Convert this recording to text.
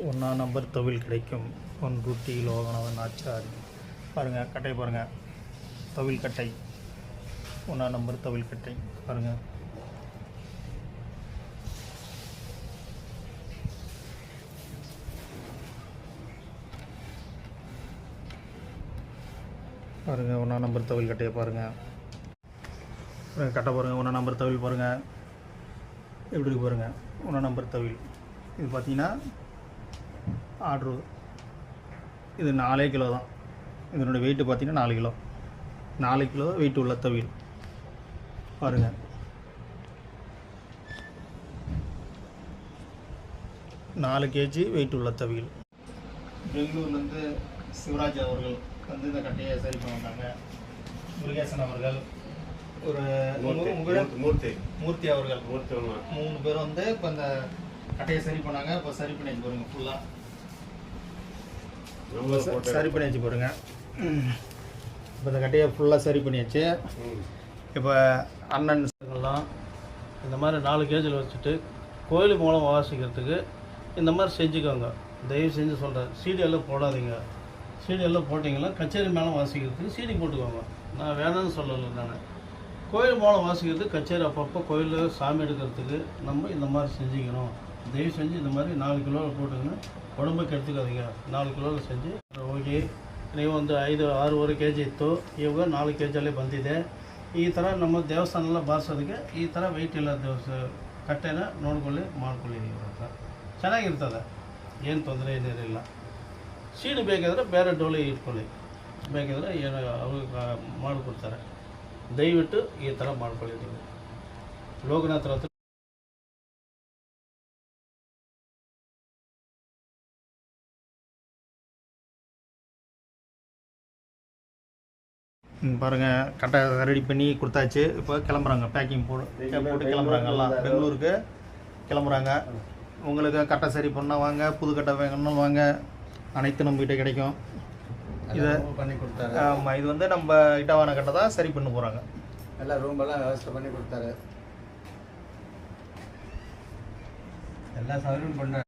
ஒன்றா நம்பர் தவில் கிடைக்கும். ஒன் லோகநாதன் ஆச்சாரி. பாருங்கள் கட்டை பாருங்கள் தவில் கட்டை. ஒன்றா நம்பர் தவில் கட்டை. பாருங்கள் பாருங்கள் ஒன்றா நம்பர் தவில் கட்டையை பாருங்கள் கட்டை பாருங்கள் ஒன்றா நம்பர் தவில் பாருங்கள் எப்படி இருக்கு பாருங்கள் ஒன்றா நம்பர் தவில் இது பார்த்தீங்கன்னா ஆர்டரு இது நாலே கிலோ தான். இதனோட வெயிட்டு பார்த்தீங்கன்னா நாலு கிலோ. நாலு கிலோ வெயிட் உள்ள தவில் பாருங்கள் நாலு கேஜி வெயிட் உள்ள தவில் பெங்களூர்லேருந்து சிவராஜ் அவர்கள் வந்து இந்த கட்டையை சரி பண்ண வந்தாங்க. முருகேசன் அவர்கள் ஒரு? மூர்த்தி மூர்த்தி அவர்கள். மூர்த்தி மூணு பேர் வந்து இப்போ இந்த கட்டையை சரி பண்ணாங்க. இப்போ சரி பண்ணி வச்சு பாருங்க ஃபுல்லாக சரி பண்ணி வச்சு பாருங்க இப்போ இந்த கட்டையை ஃபுல்லாக சரி பண்ணியாச்சு. இப்போ அண்ணன் எல்லாம் இந்த மாதிரி நாலு கேஜில் வச்சுட்டு கோயில் மூலம் வாசிக்கிறதுக்கு இந்த மாதிரி செஞ்சுக்கோங்க. தயவு செஞ்சு சொல்கிறேன் சீடி எல்லாம் போடாதீங்க. சீடி எல்லாம் போட்டிங்கன்னா கச்சேரி மேலே வாசிக்கிறதுக்கு சீடி போட்டுக்கோங்க. நான் வேணாம்னு சொல்லலை நான். கோயில் மூலம் வாசிக்கிறதுக்கு கச்சேரி அப்பப்போ கோயிலில் சாமி எடுக்கிறதுக்கு நம்ம இந்த மாதிரி செஞ்சுக்கணும். தயவு செஞ்சு இந்த மாதிரி நாலு கிலோவில் போட்டுங்கன்னா ಉಡಂಬಕ್ಕೆ ಎಡ್ತುಕೋದೀಗ ನಾಲ್ಕು ಕಿಲೋ ಸಂಜೆ ಹೋಗಿ ನೀವು ಒಂದು ಐದು ಆರೂವರೆ ಕೆ ಜಿ ಇತ್ತು ಇವಾಗ ನಾಲ್ಕು ಕೆ ಜಿಯಲ್ಲಿ ಬಂದಿದೆ ಈ ಥರ ನಮ್ಮ ದೇವಸ್ಥಾನ ಎಲ್ಲ ಬಾರಿಸೋದಕ್ಕೆ ಈ ಥರ ವೆಯ್ಟ್ ಇಲ್ಲ ದೇವಸ್ಥ ಕಟ್ಟೆನ ನೋಡ್ಕೊಳ್ಳಿ ಮಾಡ್ಕೊಳ್ಳಿ ನೀವು ಅಂತ ಚೆನ್ನಾಗಿರ್ತದೆ ಏನು ತೊಂದರೆ ಏನಿರಲಿಲ್ಲ ಸೀಡು ಬೇಕಾದರೆ ಬೇರೆ ಡೋಲಿ ಇಟ್ಕೊಳ್ಳಿ ಬೇಕಿದ್ರೆ ಏನು ಅವ್ರಿಗೆ ಮಾಡಿಕೊಡ್ತಾರೆ ದಯವಿಟ್ಟು ಈ ಥರ ಮಾಡ್ಕೊಳ್ಳಿ ನೀವು ಲೋಕನಾಥ್ರ ಹತ್ರ ம், பாருங்க கட்டை ரெடி பண்ணி கொடுத்தாச்சு. இப்போ கிளம்புறாங்க. பேக்கிங் போட்டு போட்டு கிளம்புறாங்க. எல்லாம் பெங்களூருக்கு கிளம்புறாங்க. உங்களுக்கு கட்டை சரி பண்ணால் வாங்க புது கட்டை வேணும்னு வாங்க. அனைத்தும் நம்மகிட்ட கிடைக்கும். இது பண்ணி கொடுத்தாரு. ஆமாம் இது வந்து நம்ம இட்டவான கட்டை தான் சரி பண்ண போகிறாங்க எல்லாம் ரூம் எல்லாம் விவசாயம் பண்ணி கொடுத்தாரு. எல்லா சௌகரியம் பண்ணாரு.